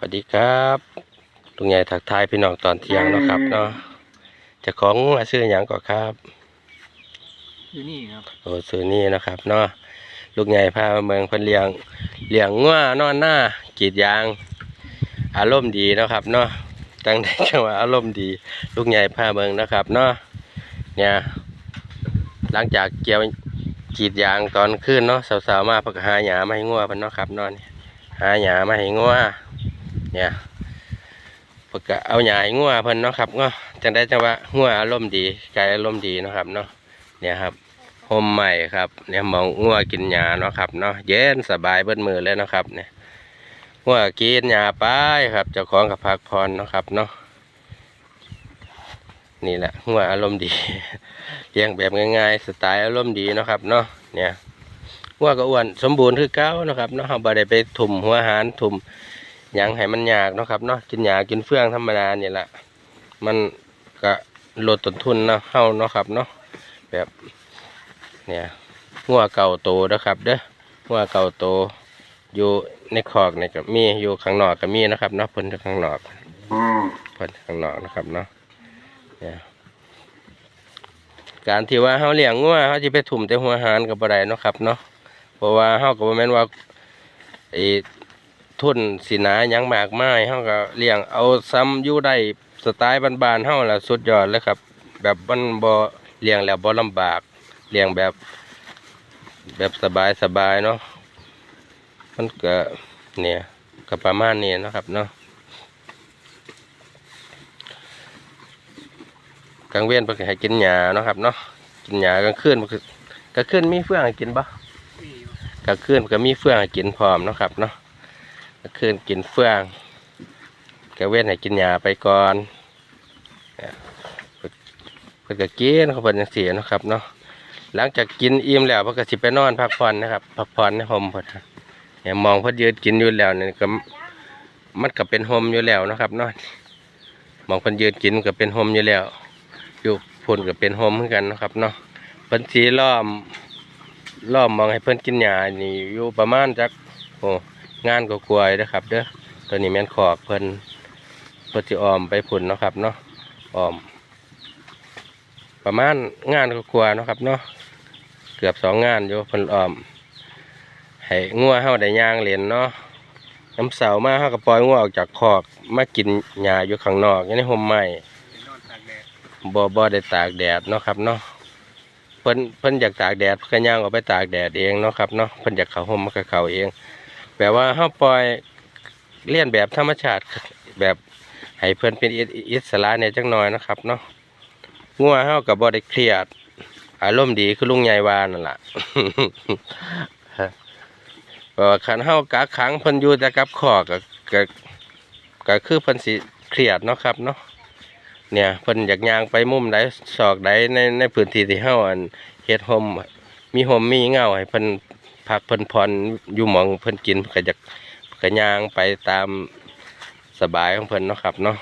สวัสดีครับลุงใหญ่ทักทายพี่น้องตอนเที่ยงเนาะครับเนาะเจะของอาซื้ออย่างก็ครับอยู่นี่ครับโอ้ซื้อนี่นะครับเนาะลูกใหญ่พามาเมืองเพิ่นเลี้ยงเลี้ยงงัวนอนหน้ากรีดยาง อารมณ์ดีเนาะครับเนาะตั้งแต่จังหวะอารมณ์ดี ลูกใหญ่พาเมืองนะครับเนาะเนี่ยหลังจากเกี่ยวกรีดยางตอนคืนเนาะสาวๆมาเพิ่นก็หาหญ้ามาให้งัวเพิ่นเนาะครับเนาะนี่หาหญ้ามาให้งัว เนี่ยเพิ่นก็เอาหญ้าให้งัวเพิ่นเนาะครับเนาะจังได้จังหวะงัวอารมณ์ดีไก่อารมณ์ดีเนาะครับเนาะเนี่ยครับโฮมใหม่ครับ เนี่ยมองงัวกินหญ้าเนาะครับเนาะเย็นสบายเบิดมือเลยเนาะครับ เนี่ยงัวกินหญ้าไปครับเจ้าของกับพักพรเนาะครับเนาะนี่แหละงัวอารมณ์ดีเลี้ยงแบบง่ายๆสไตล์อารมณ์ดีเนาะครับเนาะเนี่ยงัวก็อ้วนสมบูรณ์คือเก้าเนาะครับเนาะเราบ่ได้ไปถุ่มหัวหารถุ่ม ยังให้มันยากเนาะครับเนาะกินหญ้ากินเฟื่องธรรมดาเนี่ยแหละมันก็ลดต้นทุนเนาะเฮาเนาะครับเนาะแบบเนี่ยหัวเก่าโตนะครับเด้อหัวเก่าโตอยู่ในคอกเนี่ยก็มีอยู่ข้างนอกก็มีนะครับเนาะพิ่นข้างนอกพ่นข้างนอกนะครับเนาะเนี่ยการที่ว่าเฮาเลี้ยงงัวเฮาสิไปทุ่มแต่หัวหารก็บ่ได้เนาะครับเนาะเพราะว่าเฮาก็บ่แม่นว่าไอ ทุนสินายังมากมายเฮาก็เลี้ยงเอาซ้ำอยู่ได้สไตล์บ้านๆเฮาล่ะสุดยอดเลยครับ แบบมันบ่เลี้ยงแล้วบ่ลำบากเลี้ยงแบบ แบบสบายสบายเนาะมันก็เนี่ยก็ประมาณนี้นะครับเนาะกลางเวียนเพิ่นก็ให้กินหญ้าเนาะครับเนาะกินหญ้ากลางคืนเพิ่นก็กลางคืนมีเฟื่องให้กินบ่มีอยู่กลางคืนก็มีเฟื่องให้กินพร้อมเนาะครับเนาะ คืนกินเฟื่องกลางเวียนให้กินหญ้าไปก่อนเนี่ยเพิ่นเพิ่นก็กินเขาเพิ่นจังซี่เนะครับเนาะหลังจากกินอิ่มแล้วเพิ่นก็สิไปนอนพักผ่อนนะครับพักผ่อนในห่มเพิ่นเนี่ยมองเพิ่นยืนกินอยู่แล้วเนี่ยก็มันก็เป็นห่มอยู่แล้วนะครับเนาะมองเพิ่นยืนกินก็เป็นห่มอยู่แล้ว อยู่พุ่นก็เป็นห่มเหมือนกันนะครับเนาะเพิ่นสีล้อมล้อมมองให้เพิ่นกินหญ้านี่อยู่ประมาณจักโอ้ งานก็กลวๆนะครับ เด้อตัวนี้แม่นขอกเพิ่นเพิ่นสิอ้อมไปพุ่นเนาะครับเนาะออม ประมาณงานก็กลัวเนาะครับเนาะเกือบสองงานอยู่เพิ่นออมให้งัวเฮาได้ย่างเล่นเนาะน้ำเสามาเฮาก็ปล่อยงัวออกจากคอกมากินหญ้าอยู่ข้างนอกอยู่ในห่มไม้เป็นนอนตากแดดบ่บ่ได้ตากแดดเนาะครับเนาะเพิ่นเพิ่นอยากตากแดดเพิ่นก็ย่างออกไปตากแดดเองเนาะครับเนาะเพิ่นอยากเข้าห่มมันก็เข้าเอง แปลว่าเฮาปล่อยเลียนแบบธรรมชาติแบบให้เพิ่นเป็นอิอิสระเนี่ยจักหน่อยนะครับเนาะงัวเฮากับบ่ได้เครียด อารมณ์ดีคือลุงใหญ่วานั่นล่ะเพราะว่าคันเฮากักขังเพิ่นอยู่แต่กับคอกก็ก็ก็คือเพิ่นสิเครียดเนาะครับเนาะเนี่ยเพิ่นอยากยางไปมุมใดซอกใดในในพื้นที่ที่เฮาอันเฮ็ดห่มมีห่มมีเงาให้เพิ่น พักเพิ่นผ่อนอยู่หมองเพิ่นกินก็อยากก็ย่างไปตามสบายของเพิ่นเนาะครับเนาะ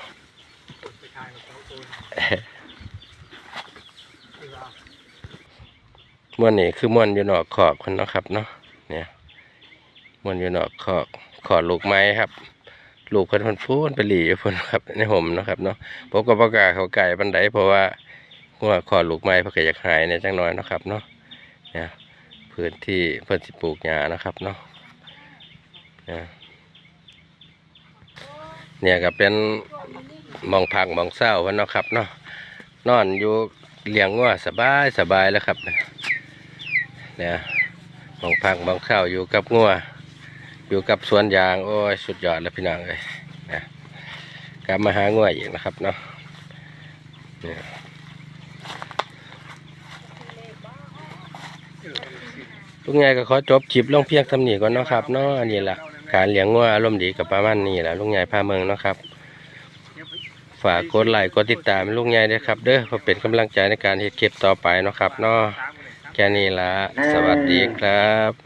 ม่วนนี่คือม่วนอยู่นอกขอกคนเนาะครับเนาะเนี่ยม่วนอยู่นอกขอกขอดลูกไม้ครับลูกเพิ่นเพิ่นพูนไปหลีเพิ่นครับในห่มเนาะครับเนาะผมก็บ่กล้าเขาใกล้ปานใดเพราะว่าว่าขอดลูกไม้เพิ่นก็อยากหายในจังน้อยเนาะครับเนาะเนี่ย พื้นที่เพิ่นสิปลูกหญ้านะครับเนาะเนี่ยก็เป็นหมองพักหมองเศร้าเพิ่นเนาะครับเนาะนอนอยู่เลี้ยงงัวสบายสบายแล้วครับเนี่ยมองพักมองเข้าอยู่กับงัวอยู่กับสวนยางโอ้ยสุดยอดเลยพี่น้องเลยนะกลับมาหางัวอีกนะครับเนาะเนี่ย เออ ทุกไงก็ขอจบคลิปลงเพียงทำหนีก่อนเนาะครับเนาะอันนี้แหละการเลี้ยงงัวอารมณ์ดีกับประมาณนี้แหละลุงใหญ่พาเมืองเนาะครับ ฝากกดไลค์กดติดตามลุงใหญ่ด้วยครับ เด้อเพื่อเป็นกำลังใจในการเฮ็ดคลิปต่อไปเนาะครับเนาะแค่นี้ละสวัสดีครับ